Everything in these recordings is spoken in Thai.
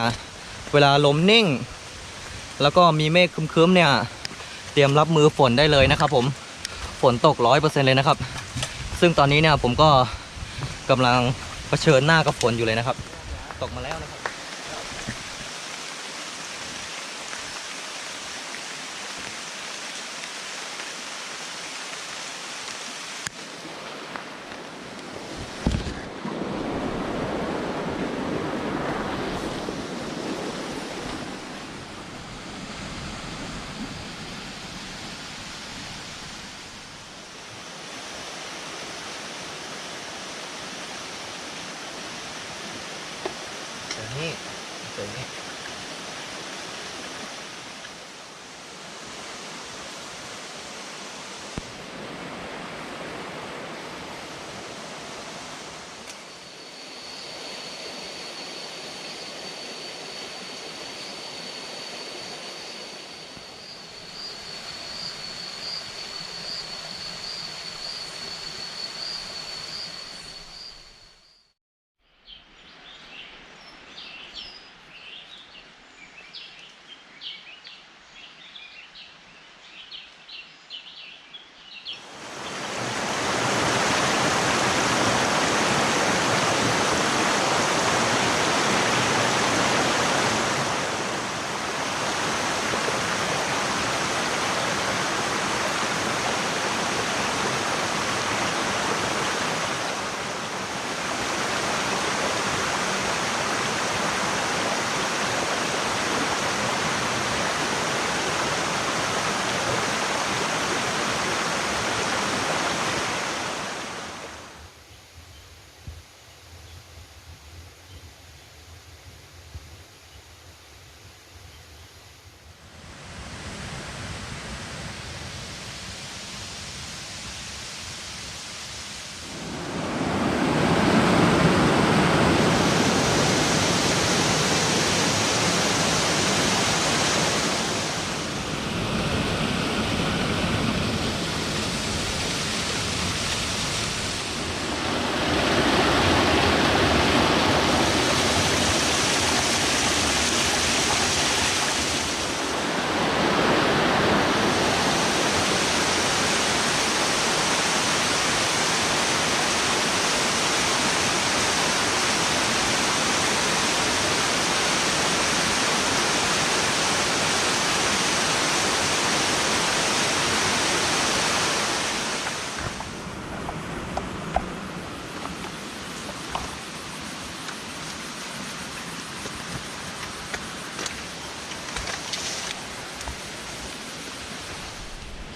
นะเวลาลมนิ่ง แล้วก็มีเมฆคึ้มๆเนี่ย เตรียมรับมือฝนได้เลยนะครับผมฝนตกร้อยเปอร์เซ็นเลยนะครับ ซึ่งตอนนี้เนี่ยผมก็กำลังเผชิญหน้ากับฝนอยู่เลยนะครับ ตกมาแล้วนะครับ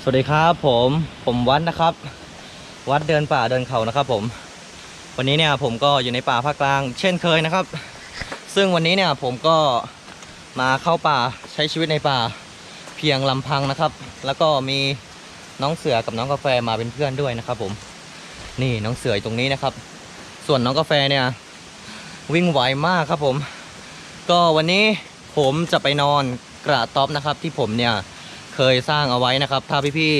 สวัสดีครับผมผมวัดนะครับ วัดเดินป่าเดินเขานะครับ ผม วันนี้เนี่ยผมก็อยู่ในป่าภาคกลาง เช่นเคยนะครับ ซึ่งวันนี้เนี่ยผมก็มาเข้าป่าใช้ชีวิตในป่าเพียงลำพังนะครับ แล้วก็มีน้องเสือกับน้องกาแฟมาเป็นเพื่อนด้วยนะครับ ผม นี่น้องเสืออยู่ตรงนี้นะครับ ส่วนน้องกาแฟเนี่ย วิ่งไวมากครับผม ก็วันนี้ผมจะไปนอนกระต๊อบนะครับ ที่ผมเนี่ย เคยสร้างเอาไว้นะครับ ถ้าพี่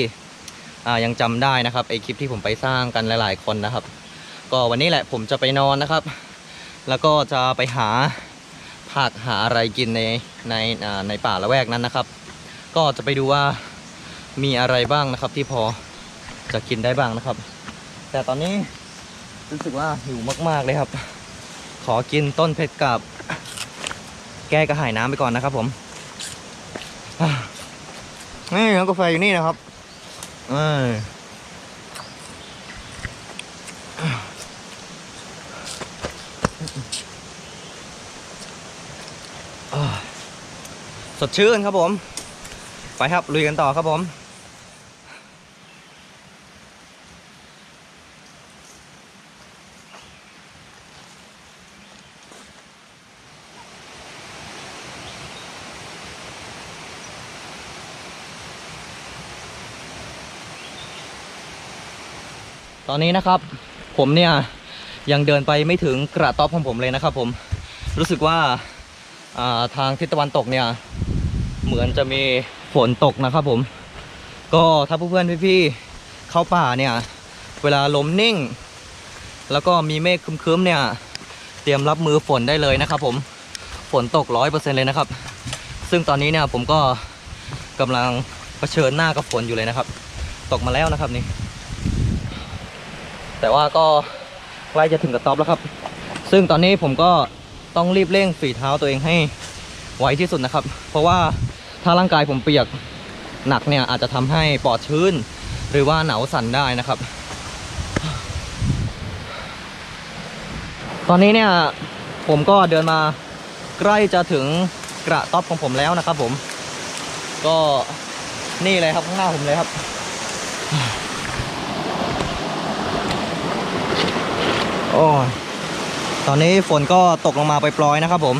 ๆอายังจำได้นะครับไอคลิปที่ผมไปสร้างกันหลาย ๆ คนนะครับ ก็วันนี้แหละผมจะไปนอนนะครับ แล้วก็จะไปหาผักหาอะไรกินในในในป่าละแวกนั้นนะครับ ก็จะไปดูว่ามีอะไรบ้างนะครับ ที่พอจะกินได้บ้างนะครับ แต่ตอนนี้รู้สึกว่าหิวมากๆเลยครับ ขอกินต้นเพชรกับแก้กระหายน้ำไปก่อนนะครับผม นี่ร้านกาแฟอยู่นี่นะครับเอออ่สดชื่นครับผม ไปครับลุยกันต่อครับผม ตอนนี้นะครับ ผมเนี่ยยังเดินไปไม่ถึงกระต๊อบของผมเลยนะครับผมรู้สึกว่าาทางทิศตะวันตกเนี่ย เหมือนจะมีฝนตกนะครับผม ก็ถ้าเพื่อนๆพี่ๆเข้าป่าเนี่ย เวลาลมนิ่ง แล้วก็มีเมฆคึ้มๆเนี่ย เตรียมรับมือฝนได้เลยนะครับผมฝนตกร้อยเปอร์เซ็นเลยนะครับ ซึ่งตอนนี้เนี่ยผมก็กำลังเผชิญหน้ากับฝนอยู่เลยนะครับ ตกมาแล้วนะครับนี่ แต่ว่าก็ใกล้จะถึงกระต๊อบแล้วครับ ซึ่งตอนนี้ผมก็ต้องรีบเร่งฝีเท้าตัวเองให้ไวที่สุดนะครับ เพราะว่าถ้าร่างกายผมเปียกหนักเนี่ยอาจจะทำให้ปอดชื้น หรือว่าหนาวสั่นได้นะครับ ตอนนี้เนี่ยผมก็เดินมาใกล้จะถึงกระต๊อบของผมแล้วนะครับผม ก็นี่เลยครับข้างหน้าผมเลยครับ โอ้ตอนนี้ฝนก็ตกลงมาไปปลอยๆนะครับผม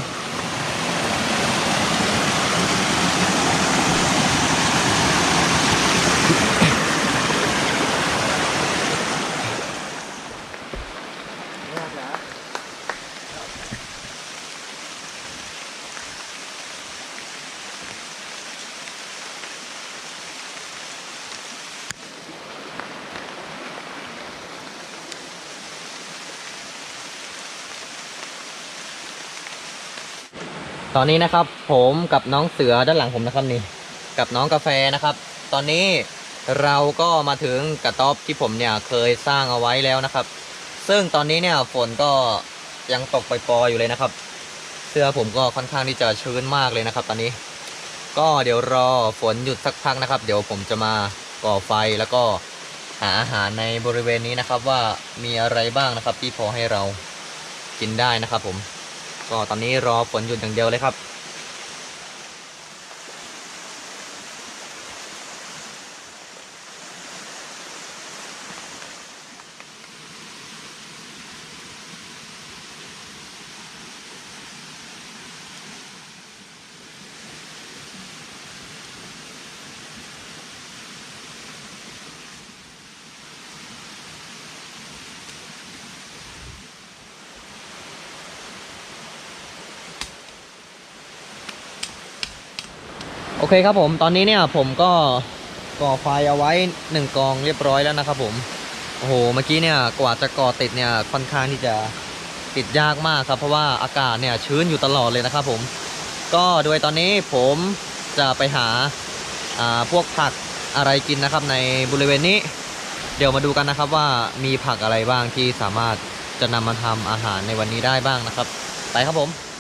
ตอนนี้นะครับผมกับน้องเสือด้านหลังผมนะครับนี่ กับน้องกาแฟนะครับ ตอนนี้เราก็มาถึงกระต๊อบที่ผมเนี่ยเคยสร้างเอาไว้แล้วนะครับ ซึ่งตอนนี้เนี่ยฝนก็ยังตกปล่อยๆอยู่เลยนะครับ เสื้อผมก็ค่อนข้างที่จะชื้นมากเลยนะครับ ตอนนี้ ก็เดี๋ยวรอฝนหยุดสักพักนะครับ เดี๋ยวผมจะมาก่อไฟแล้วก็หาอาหารในบริเวณนี้นะครับ ว่ามีอะไรบ้างนะครับ ที่พอให้เรากินได้นะครับผม ก็ตอนนี้รอฝนหยุดอย่างเดียวเลยครับ เคครับผมตอนนี้เนี่ยผมก็ก่อไฟเอาไว้หนึ่งกองเรียบร้อยแล้วนะครับผมโอ้โหเมื่อกี้เนี่ยกว่าจะก่อติดเนี่ยค่อนข้างที่จะติดยากมากครับ เพราะว่าอากาศเนี่ยชื้นอยู่ตลอดเลยนะครับผมก็โดยตอนนี้ผมจะไปหาอ่าพวกผักอะไรกินนะครับในบริเวณนี้ เดี๋ยวมาดูกันนะครับว่ามีผักอะไรบ้างที่สามารถจะนำมาทำอาหารในวันนี้ได้บ้างนะครับ ไปครับผม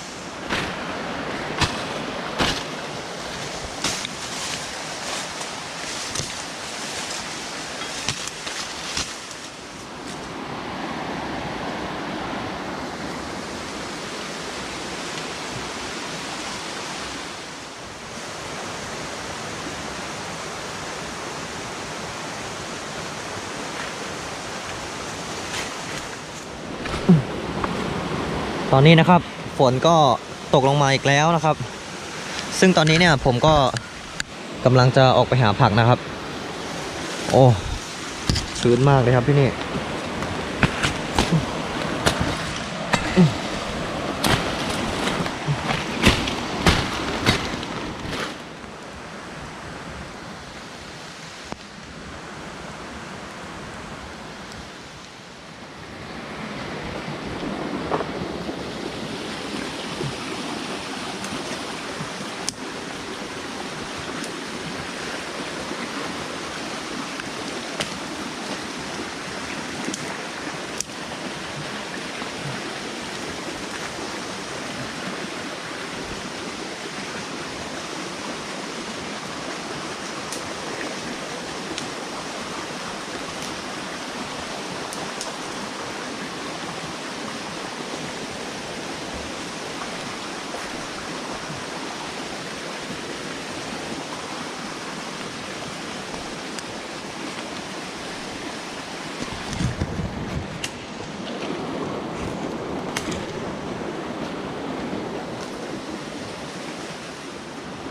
ตอนนี้นะครับฝนก็ตกลงมาอีกแล้วนะครับ ซึ่งตอนนี้เนี่ยผมก็กำลังจะออกไปหาผักนะครับ โอ้ชื้นมากเลยครับที่นี่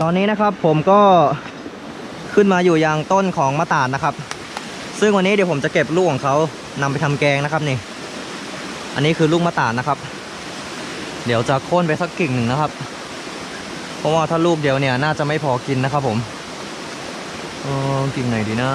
ตอนนี้นะครับผมก็ขึ้นมาอยู่ยังต้นของมะตาดนะครับ ซึ่งวันนี้เดี๋ยวผมจะเก็บลูกของเขานำไปทำแกงนะครับนี่ อันนี้คือลูกมะตาดนะครับ เดี๋ยวจะโค่นไปสักกิ่งหนึ่งนะครับ เพราะว่าถ้าลูกเดียวเนี่ยน่าจะไม่พอกินนะครับผมเออกิ่งไหนดีนะ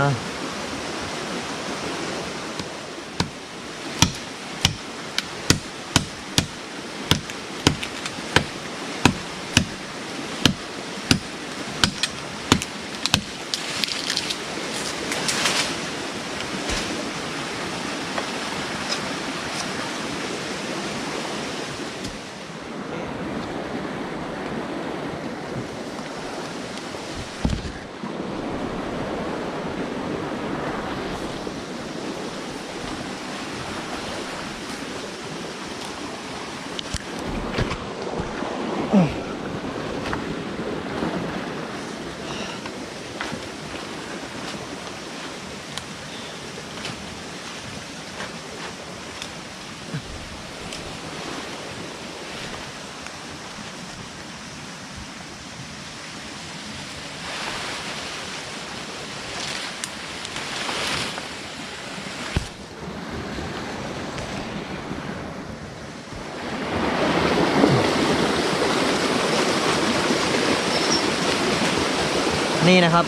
นี่นะครับ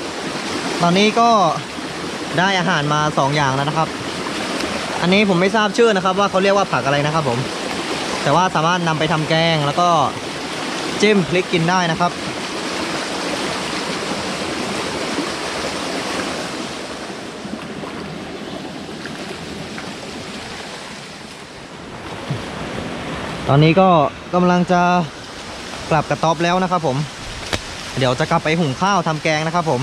ตอนนี้ก็ได้อาหารมาสองอย่างแล้วนะครับ อันนี้ผมไม่ทราบชื่อนะครับ ว่าเขาเรียกว่าผักอะไรนะครับ ผม แต่ว่าสามารถนำไปทำแกงแล้วก็จิ้มพริกกินได้นะครับ ตอนนี้ก็กำลังจะกลับกระต๊อบแล้วนะครับผม เดี๋ยวจะกลับไปหุงข้าวทำแกงนะครับผม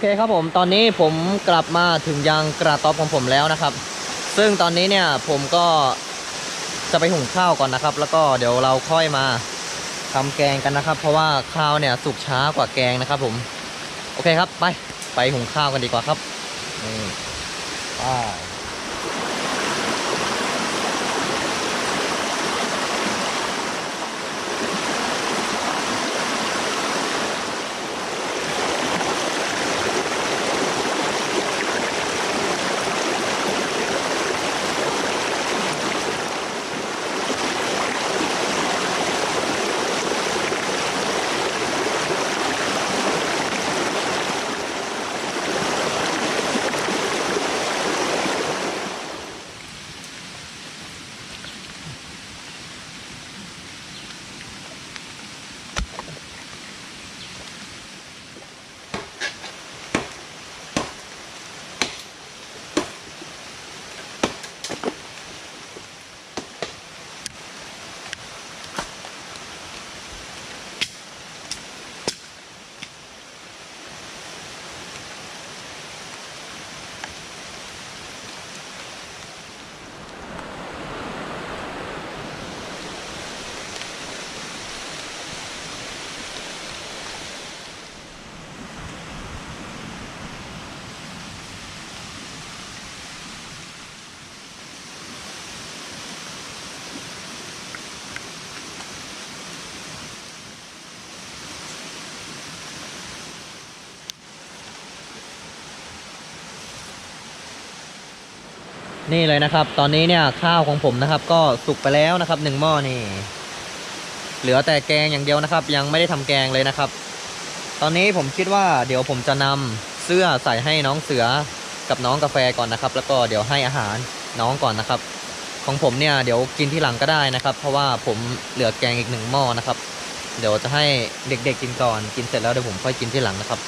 เคครับผมตอนนี้ผมกลับมาถึงยังกระต๊อบของผมแล้วนะครับ ซึ่งตอนนี้เนี่ยผมก็จะไปหุงข้าวก่อนนะครับ แล้วก็เดี๋ยวเราค่อยมาทำแกงกันนะครับ เพราะว่าข้าวเนี่ยสุกช้ากว่าแกงนะครับ ผมโอเคครับไปไปหุงข้าวกันดีกว่าครับนี่ไป นี่เลยนะครับ ตอนนี้เนี่ยข้าวของผมนะครับ ก็สุกไปแล้วนะครับหนึ่งหม้อนี่ เหลือแต่แกงอย่างเดียวนะครับ ยังไม่ได้ทำแกงเลยนะครับ ตอนนี้ผมคิดว่าเดี๋ยวผมจะนำเสื้อใส่ให้น้องเสือกับน้องกาแฟก่อนนะครับ แล้วก็เดี๋ยวให้อาหารน้องก่อนนะครับ ของผมเนี่ยเดี๋ยวกินที่หลังก็ได้นะครับ เพราะว่าผมเหลือแกงอีกหนึ่งหม้อนะครับ เดี๋ยวจะให้เด็กๆกินก่อนกินเสร็จแล้วเดี๋ยวผมค่อยกินที่หลังนะครับ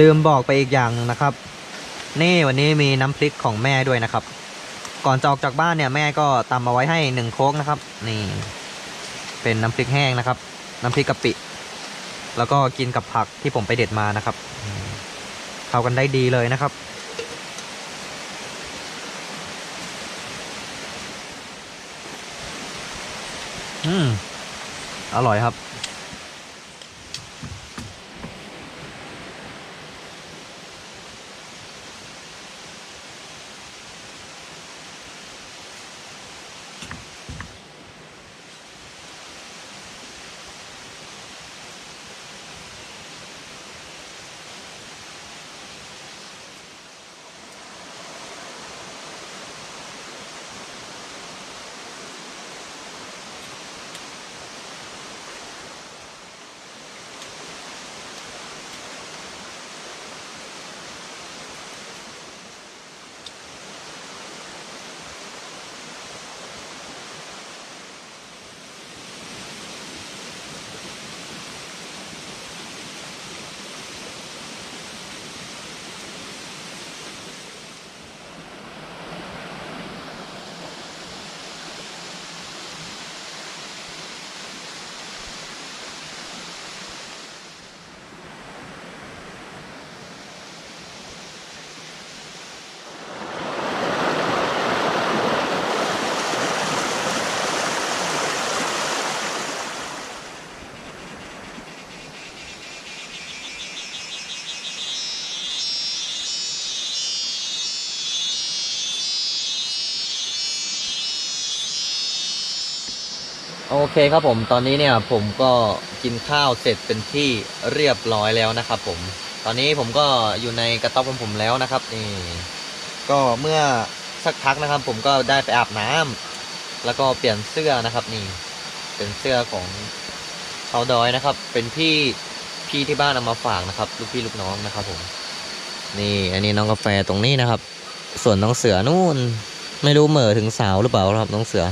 ลืมบอกไปอีกอย่างหนึงนะครับ นี่วันนี้มีน้ำพริกของแม่ด้วยนะครับ ก่อนจะออกจากบ้านเนี่ยแม่ก็ตำมาไว้ให้หนึ่งโคกนะครับ นี่ เป็นน้ำพริกแห้งนะครับ น้ำพริกกะปิ แล้วก็กินกับผักที่ผมไปเด็ดมานะครับเข้ากันได้ดีเลยนะครับอืมอร่อยครับ คครับผมตอนนี้เนี่ยผมก็กินข้าวเสร็จเป็นที่เรียบร้อยแล้วนะครับผม ตอนนี้ผมก็อยู่ในกระต๊อบของผมแล้วนะครับนี่ก็เมื่อสักพักนะครับ ผมก็ได้ไปอาบน้ำแล้วก็เปลี่ยนเสื้อนะครับนี่ เป็นเสื้อของเขาดอยนะครับ เป็นพี่พี่ที่บ้านเอามาฝากนะครับ ลูกพี่ลูกน้องนะครับ ผม นี่ อันนี้น้องกาแฟตรงนี้นะครับ ส่วนน้องเสือนู่น ไม่รู้เหม่อถึงสาวหรือเปล่าครับน้องเสือ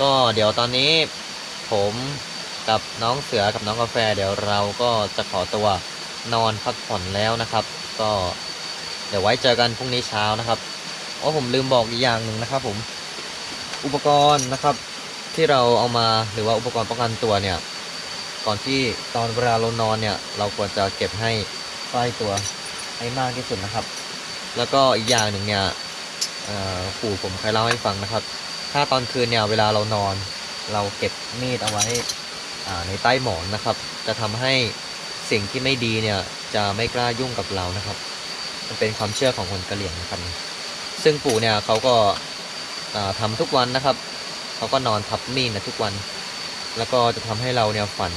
ก็เดี๋ยวตอนนี้ผมกับน้องเสือกับน้องกาแฟ เดี๋ยวเราก็จะขอตัวนอนพักผ่อนแล้วนะครับ ก็เดี๋ยวไว้เจอกันพรุ่งนี้เช้านะครับอ๋อผมลืมบอกอีกอย่างหนึ่งนะครับ ผมอุปกรณ์นะครับ ที่เราเอามาหรือว่าอุปกรณ์ป้องกันตัวเนี่ย ก่อนที่ตอนเวลาเรานอนเนี่ย เราควรจะเก็บให้ใกล้ตัวให้มากที่สุดนะครับ แล้วก็อีกอย่างหนึ่งเนี่ยปู่ผมเคยเล่าให้ฟังนะครับ ถ้าตอนคืนเนี่ยเวลาเรานอน เราเก็บมีดเอาไว้ในใต้หมอนนะครับ จะทำให้สิ่งที่ไม่ดีเนี่ยจะไม่กล้ายุ่งกับเรานะครับ มันเป็นความเชื่อของคนกะเหรี่ยงนะครับ ซึ่งปู่เนี่ยเขาก็อ่าทำทุกวันนะครับเขาก็นอนทับมีดนะทุกวัน แล้วก็จะทำให้เราเนี่ยฝัน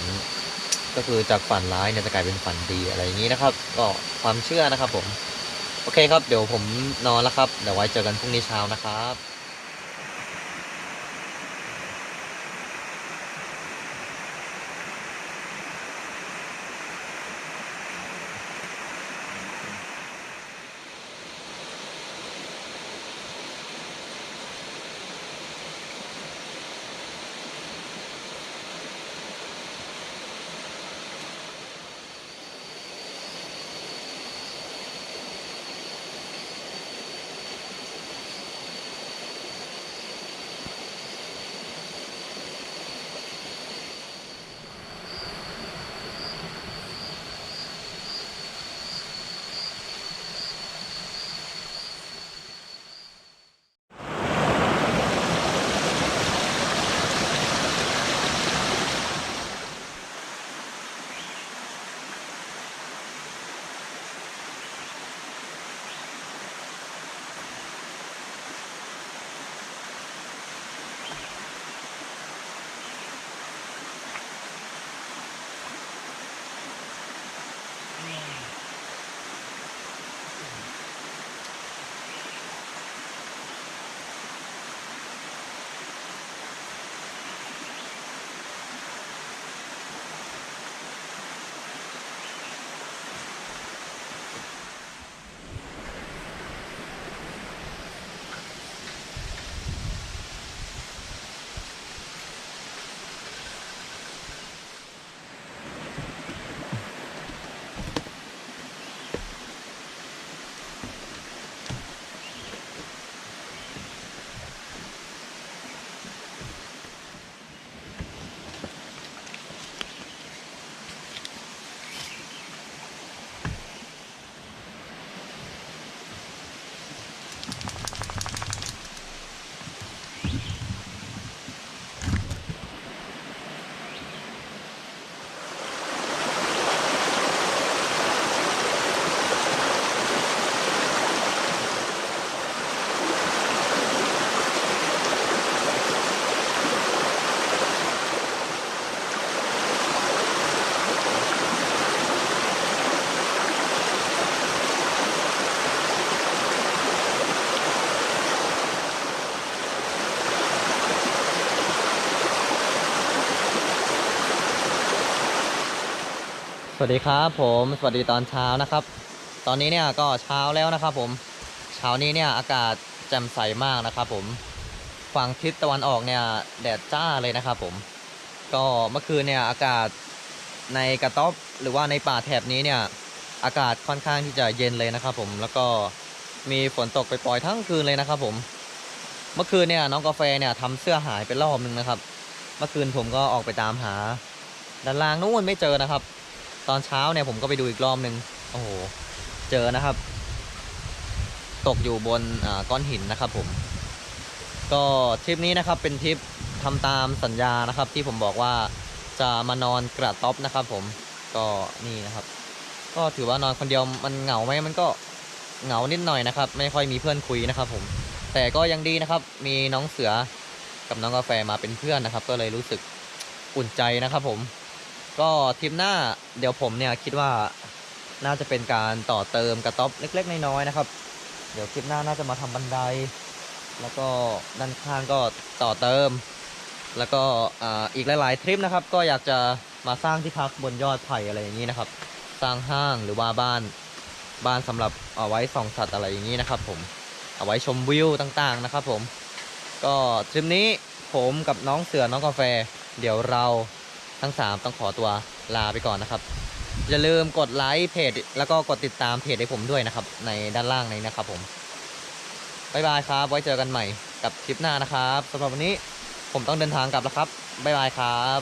ก็คือจากฝันร้ายเนี่ยจะกลายเป็นฝันดีอะไรอย่างนี้นะครับ ก็ความเชื่อนะครับผม โอเคครับ เดี๋ยวผมนอนแล้วครับ เดี๋ยวไว้เจอกันพรุ่งนี้เช้านะครับ สวัสดีครับผมสวัสดีตอนเช้านะครับ ตอนนี้เนี่ยก็เช้าแล้วนะครับผมเช้านี้เนี่ยอากาศแจ่มใสมากนะครับผมฝั่งทิศตะวันออกเนี่ยแดดจ้าเลยนะครับผม ก็เมื่อคืนเนี่ยอากาศในกระต๊อบหรือว่าในป่าแถบนี้เนี่ยอากาศค่อนข้างที่จะเย็นเลยนะครับผมแล้วก็มีฝนตกไปปล่อยทั้งคืนเลยนะครับผม เมื่อคืนเนี่ยน้องกาแฟเนี่ยทำเสื้อหายไปรอบนึงนะครับ เมื่อคืนผมก็ออกไปตามหาด้านล่างนู้นไม่เจอนะครับ ตอนเช้าเนี่ยผมก็ไปดูอีกรอบหนึ่งโอ้โห เจอนะครับ ตกอยู่บนก้อนหินนะครับผม ก็ทริปนี้นะครับเป็นทริปทำตามสัญญานะครับ ที่ผมบอกว่าจะมานอนกระต๊อบนะครับ ผมก็นี่นะครับ ก็ถือว่านอนคนเดียวมันเหงาไหมมันก็เหงานิดหน่อยนะครับ ไม่ค่อยมีเพื่อนคุยนะครับ ผม แต่ก็ยังดีนะครับ มีน้องเสือกับน้องกาแฟมาเป็นเพื่อนนะครับ ก็เลยรู้สึกอุ่นใจนะครับ ผม ก็ทริปหน้าเดี๋ยวผมเนี่ยคิดว่าน่าจะเป็นการต่อเติมกระต๊อบเล็ก ๆ น้อยๆนะครับ เดี๋ยวคลิปหน้าน่าจะมาทำบันได แล้วก็ด้านข้างก็ต่อเติม แล้วก็อ่าอีกหลาย ๆ ทริปนะครับ ก็อยากจะมาสร้างที่พักบนยอดไผ่อะไรอย่างนี้นะครับ สร้างห้างหรือว่าบ้านบ้านสำหรับเอาไว้ส่องสัตว์อะไรอย่างนี้นะครับ ผมเอาไว้ชมวิวต่างๆนะครับ ผม ก็ทริปนี้ผมกับน้องเสือน้องกาแฟ เดี๋ยวเรา ทั้งสามต้องขอตัวลาไปก่อนนะครับ อย่าลืมกดไลค์เพจแล้วก็กดติดตามเพจให้ผมด้วยนะครับ ในด้านล่างนี้นะครับผมบายบายครับ ไว้เจอกันใหม่กับคลิปหน้านะครับสำหรับวันนี้ผมต้องเดินทางกลับแล้วครับบายบายครับ